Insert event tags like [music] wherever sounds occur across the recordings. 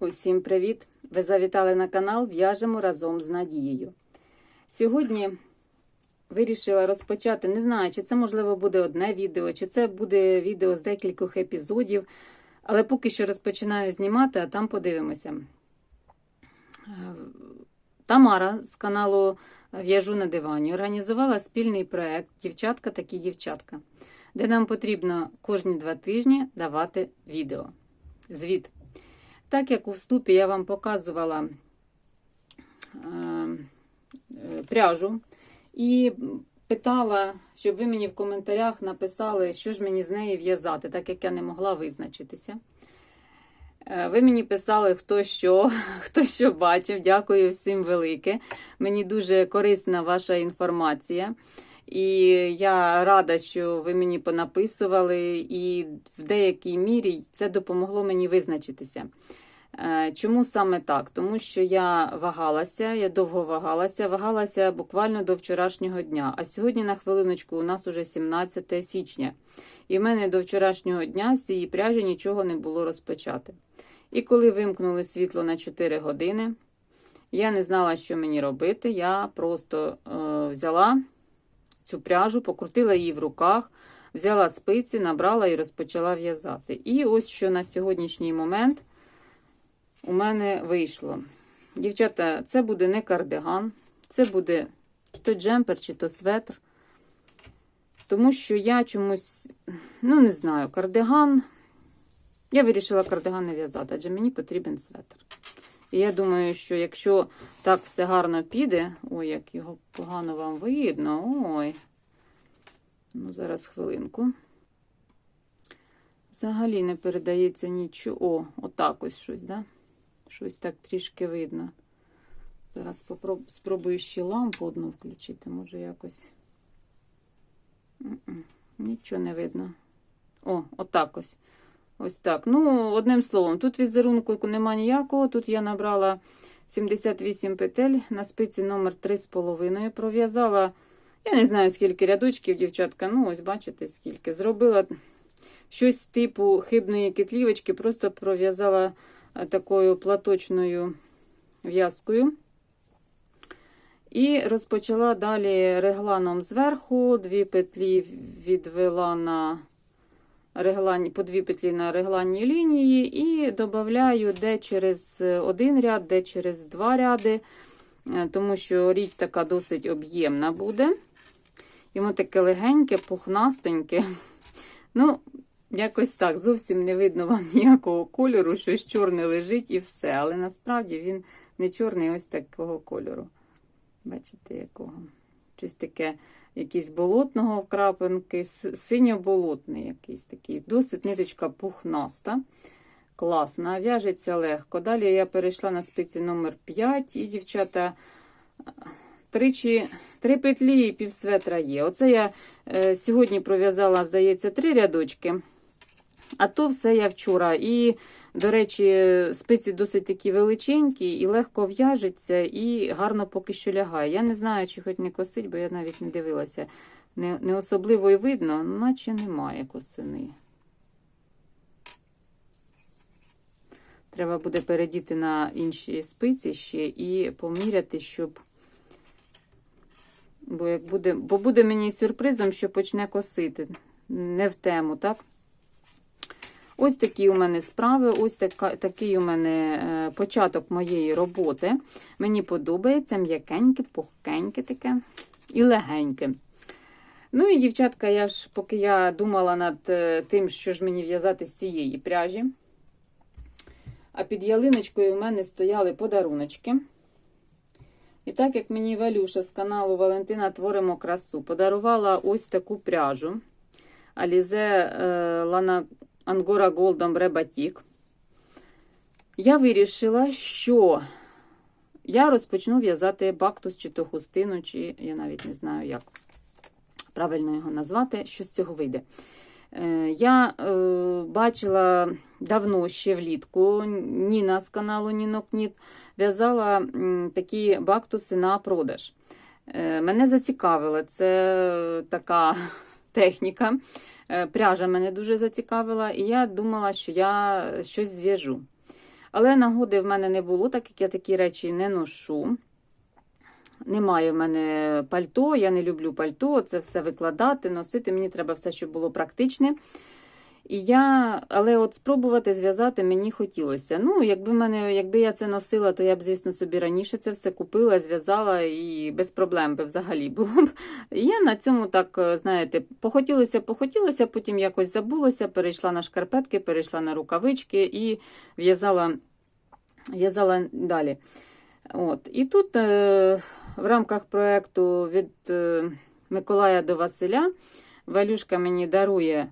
Усім привіт! Ви завітали на канал В'яжемо разом з Надією. Сьогодні вирішила розпочати, не знаю, чи це можливо буде одне відео, чи це буде відео з декількох епізодів, але поки що розпочинаю знімати, а там подивимося. Тамара з каналу В'яжу на дивані організувала спільний проект Дівчатка такі дівчатка, де нам потрібно кожні два тижні давати відео. Звіт. Так як у вступі я вам показувала е, е, пряжу і питала, щоб ви мені в коментарях написали, що ж мені з неї в'язати, так як я не могла визначитися. Е, Ви мені писали, хто що, [laughs] хто що бачив. Дякую всім велике. Мені дуже корисна ваша інформація. І я рада, що ви мені понаписували, і в деякій мірі це допомогло мені визначитися. Е, Чому саме так? Тому що я вагалася, я довго вагалася, вагалася буквально до вчорашнього дня. А сьогодні, на хвилиночку, у нас уже 17 січня. І в мене до вчорашнього дня з цієї пряжі нічого не було розпочати. І коли вимкнули світло на 4 години, я не знала, що мені робити. Я просто е, взяла цю пряжу, покрутила її в руках, взяла спиці, набрала і розпочала в'язати. І ось що на сьогоднішній момент у мене вийшло. Дівчата, це буде не кардиган, це буде чи то джемпер, чи то светр. Тому що я чомусь, ну, не знаю, кардиган. Я вирішила кардиган не в'язати, адже мені потрібен светр. І я думаю, що якщо так все гарно піде, ой, як його погано вам видно. Ой. Ну, зараз хвилинку. Взагалі не передається нічого. О, отак ось щось, да? Щось так трішки видно. Зараз спробую ще лампу одну включити, може якось. Нічого не видно. О, отак ось. Ось так. Ну, одним словом, тут візерунку нема ніякого. Тут я набрала 78 петель на спиці номер 3,5 пров'язала. Я не знаю, скільки рядочків, дівчатка. Ну, ось бачите, скільки. Зробила щось типу хибної китлівочки, просто пров'язала такою платочною в'язкою. І розпочала далі регланом зверху, дві петлі відвела на реглані, по дві петлі на регланній лінії, і додаю де через один ряд, де через два ряди, тому що річ така досить об'ємна буде. Йому таке легеньке, пухнастеньке. [laughs] Ну, якось так. Зовсім не видно вам [laughs] ніякого кольору, щось чорне лежить і все. Але насправді він не чорний, ось такого кольору. Бачите, якого? Щось таке, якийсь болотного вкрапинки, синьо-болотний якийсь такий. Досить ниточка пухнаста. Класна, в'яжеться легко. Далі я перейшла на спиці номер 5 і, дівчата, тричі, три петлі і півсветра є. Оце я е, сьогодні пров'язала, здається, три рядочки. А то все я вчора. І, до речі, спиці досить такі величенькі, і легко в'яжеться, і гарно поки що лягає. Я не знаю, чи хоч не косить, бо я навіть не дивилася. Не, не особливо і видно, наче немає косини. Треба буде передіти на інші спиці ще і поміряти, щоб. Бо як буде, бо буде мені сюрпризом, що почне косити. Не в тему, так? Ось такі у мене справи, ось така, такий у мене е, початок моєї роботи. Мені подобається м'якеньке, пухкеньке таке і легеньке. Ну і, дівчатка, я ж, поки я думала над е, тим, що ж мені в'язати з цієї пряжі. А під ялиночкою у мене стояли подаруночки. І так як мені Валюша з каналу Валентина Творимо красу подарувала ось таку пряжу Alize Lana Angora Gold Ombre Batik, я вирішила, що я розпочну в'язати бактус чи то хустину, чи я навіть не знаю, як правильно його назвати, що з цього вийде. Я е, бачила давно ще влітку Ніна з каналу Нінок Ніт в'язала такі бактуси на продаж. Е, мене зацікавила це така техніка. Е, пряжа мене дуже зацікавила, і я думала, що я щось зв'яжу. Але нагоди в мене не було, так як я такі речі не ношу. Немає в мене пальто, я не люблю пальто, це все викладати, носити. Мені треба все, щоб було практичне. І я, але от спробувати зв'язати мені хотілося. Ну, якби мене, якби я це носила, то я б, звісно, собі раніше це все купила, зв'язала і без проблем би взагалі було б. І я на цьому так, знаєте, похотілося, похотілося, потім якось забулося, перейшла на шкарпетки, перейшла на рукавички і в'язала в'язала далі. От. І тут е, в рамках проєкту від е, Миколая до Василя Валюшка мені дарує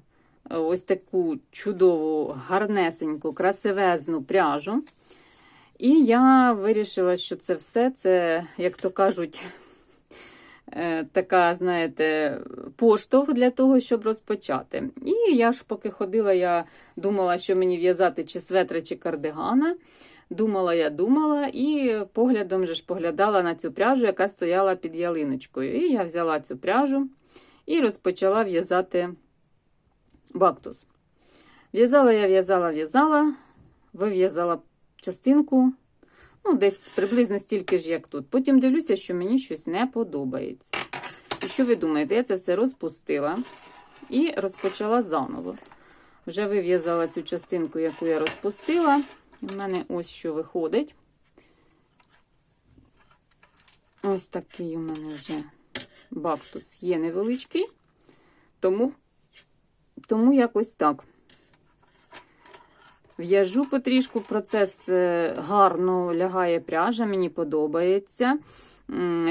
ось таку чудову, гарнесеньку, красивезну пряжу. І я вирішила, що це все, це, як то кажуть, е, така, знаєте, поштовх для того, щоб розпочати. І я ж поки ходила, я думала, що мені в'язати чи светри, чи кардигана. Думала, я думала, і поглядом же ж поглядала на цю пряжу, яка стояла під ялиночкою. І я взяла цю пряжу і розпочала в'язати бактус. В'язала я, в'язала, в'язала, вив'язала частинку, ну, десь приблизно стільки ж, як тут. Потім дивлюся, що мені щось не подобається. І що ви думаєте, я це все розпустила і розпочала заново. Вже вив'язала цю частинку, яку я розпустила. У мене ось що виходить. Ось такий у мене вже бактус є невеличкий, тому, тому якось так. В'яжу потрішку, процес е, гарно лягає пряжа, мені подобається.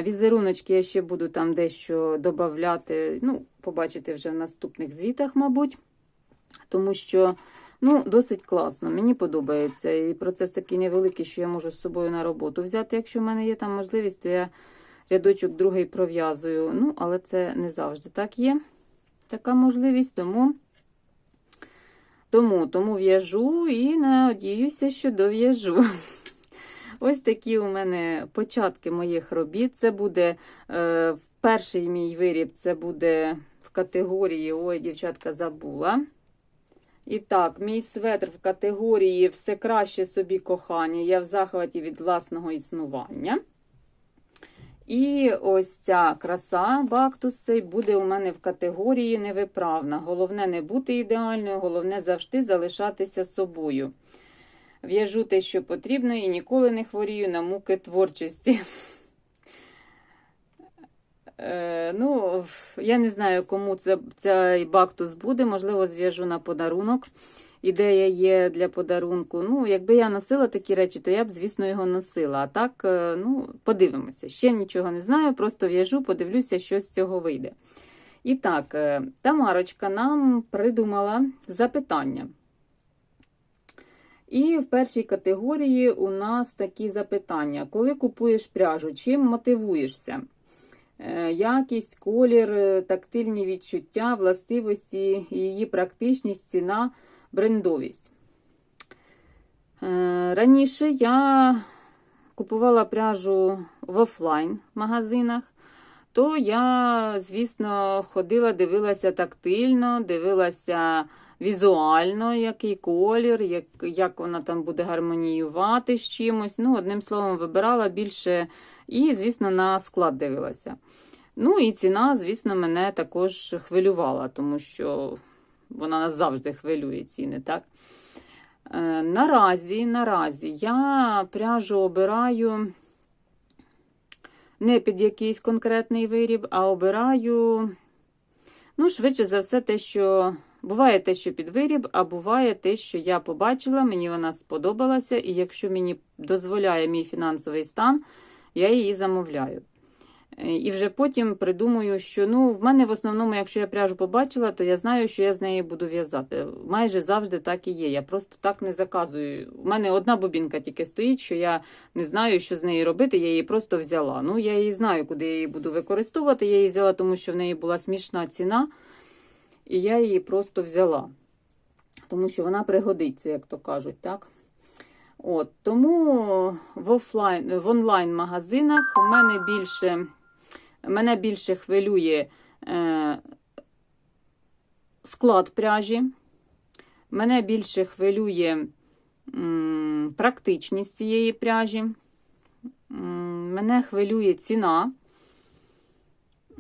Візеруночки я ще буду там дещо додати, ну, побачите вже в наступних звітах, мабуть, тому що. Ну, досить класно, мені подобається. І процес такий невеликий, що я можу з собою на роботу взяти. Якщо в мене є там можливість, то я рядочок другий пров'язую. Ну, але це не завжди так є. Така можливість, тому тому, тому в'яжу і надіюся, що дов'яжу. [laughs] Ось такі у мене початки моїх робіт. Це буде е, перший мій виріб, це буде в категорії Ой, дівчатка забула. І так, мій светр в категорії все краще собі кохання. Я в захваті від власного існування. І ось ця краса бактус цей буде у мене в категорії невиправна. Головне не бути ідеальною, головне завжди залишатися собою. В'яжу те, що потрібно, і ніколи не хворію на муки творчості. [laughs] Е, ну, Я не знаю, кому це, цей бактус буде, можливо, зв'яжу на подарунок. Ідея є для подарунку. Ну, Якби я носила такі речі, то я б, звісно, його носила. А так, е, ну, подивимося. Ще нічого не знаю, просто в'яжу, подивлюся, що з цього вийде. І так, е, Тамарочка нам придумала запитання. І в першій категорії у нас такі запитання: коли купуєш пряжу, чим мотивуєшся? Е, якість, колір, тактильні відчуття, властивості, її практичність, ціна, брендовість. Е, раніше я купувала пряжу в офлайн магазинах, то я, звісно, ходила, дивилася тактильно, дивилася візуально, який колір, як як вона там буде гармоніювати з чимось. Ну, Одним словом, вибирала більше і, звісно, на склад дивилася. Ну і ціна, звісно, мене також хвилювала, тому що вона нас завжди хвилює ціни. так? Е, наразі, наразі я пряжу обираю не під якийсь конкретний виріб, а обираю, ну, швидше за все, те, що Буває те, що під виріб, а буває те, що я побачила, мені вона сподобалася, і якщо мені дозволяє мій фінансовий стан, я її замовляю. Е, і вже потім придумую, що ну, в мене в основному, якщо я пряжу побачила, то я знаю, що я з неї буду в'язати. Майже завжди так і є. Я просто так не заказую. У мене одна бобінка тільки стоїть, що я не знаю, що з неї робити, я її просто взяла. Ну, я її знаю, куди я її буду використовувати. Я її взяла, тому що в неї була смішна ціна. І я її просто взяла, тому що вона пригодиться, як то кажуть, так? От, Тому в офлайн, в онлайн-магазинах у мене більше мене більше хвилює е, склад пряжі. Мене більше хвилює м, практичність цієї пряжі. М, Мене хвилює ціна.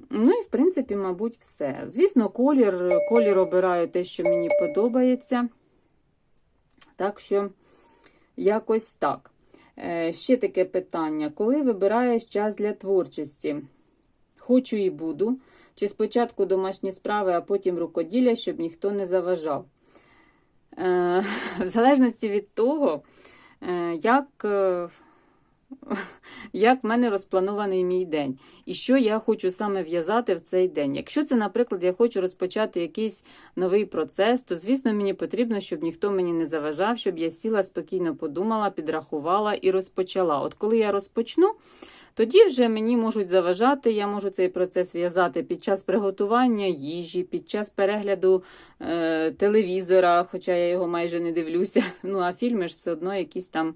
Ну і, в принципі, мабуть, все. Звісно, колір. Колір обираю те, що мені подобається. Так що, якось так. Е, Ще таке питання: коли вибираєш час для творчості? Хочу і буду. Чи спочатку домашні справи, а потім рукоділля, щоб ніхто не заважав? Е, В залежності від того, е, як, е, як в мене розпланований мій день, і що я хочу саме в'язати в цей день. Якщо це, наприклад, я хочу розпочати якийсь новий процес, то, звісно, мені потрібно, щоб ніхто мені не заважав, щоб я сіла, спокійно подумала, підрахувала і розпочала. От коли я розпочну, тоді вже мені можуть заважати, я можу цей процес в'язати під час приготування їжі, під час перегляду е, телевізора, хоча я його майже не дивлюся. [laughs] Ну, а фільми ж все одно якісь там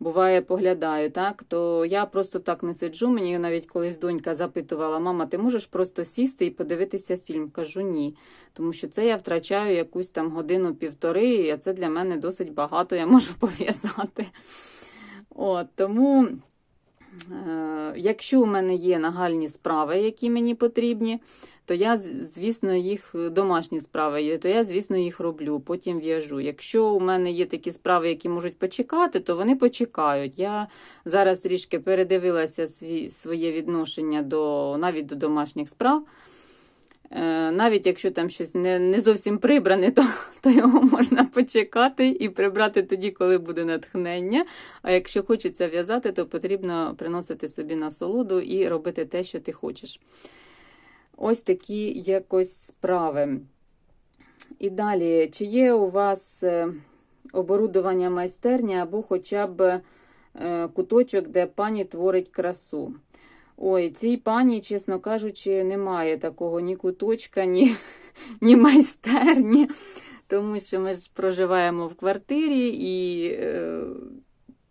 буває, поглядаю, так? То я просто так не сиджу. Мені навіть колись донька запитувала: мама, ти можеш просто сісти і подивитися фільм? Кажу ні. Тому що це я втрачаю якусь там годину-півтори, а це для мене досить багато, я можу [laughs] пов'язати. От, тому. Е, Якщо у мене є нагальні справи, які мені потрібні, то я, звісно, їх домашні справи то я, звісно, їх роблю, потім в'яжу. Якщо у мене є такі справи, які можуть почекати, то вони почекають. Я зараз трішки передивилася своє відношення до навіть до домашніх справ. Е, Навіть якщо там щось не, не зовсім прибране, то, [laughs] то його можна почекати і прибрати тоді, коли буде натхнення. А якщо хочеться в'язати, то потрібно приносити собі насолоду і робити те, що ти хочеш. Ось такі якось справи. І далі, чи є у вас е, оборудування майстерні або хоча б е, куточок, де пані творить красу? Ой, цій пані, чесно кажучи, немає такого ні куточка, ні, [laughs] ні майстерні, тому що ми ж проживаємо в квартирі і е,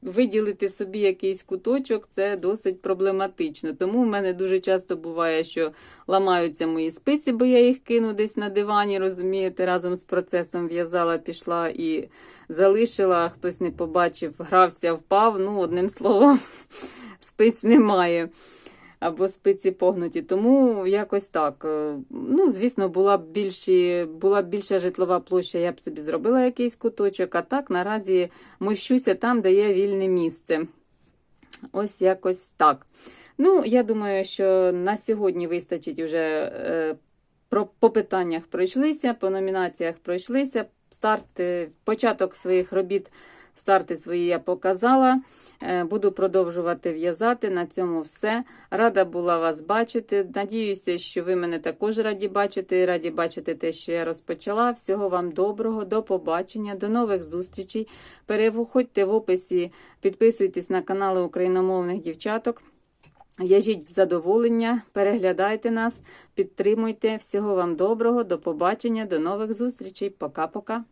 виділити собі якийсь куточок це досить проблематично. Тому в мене дуже часто буває, що ламаються мої спиці, бо я їх кину десь на дивані, розумієте, разом з процесом в'язала, пішла і залишила, хтось не побачив, грався, впав. Ну, одним словом, [laughs] спиць немає. Або спиці погнуті. Тому якось так. Е, Ну, звісно, була б більші, була б більша житлова площа, я б собі зробила якийсь куточок, а так наразі мощуся там, де є вільне місце. Ось якось так. Ну, я думаю, що на сьогодні вистачить вже е, про, по питаннях пройшлися, по номінаціях пройшлися. Старт, е, початок своїх робіт, старти свої я показала. Е, Буду продовжувати в'язати. На цьому все. Рада була вас бачити. Надіюся, що ви мене також раді бачити. Раді бачити те, що я розпочала. Всього вам доброго, до побачення, до нових зустрічей. Переходьте в описі, підписуйтесь на канали україномовних дівчаток. В'яжіть в задоволення, переглядайте нас, підтримуйте. Всього вам доброго, до побачення, до нових зустрічей. Пока-пока.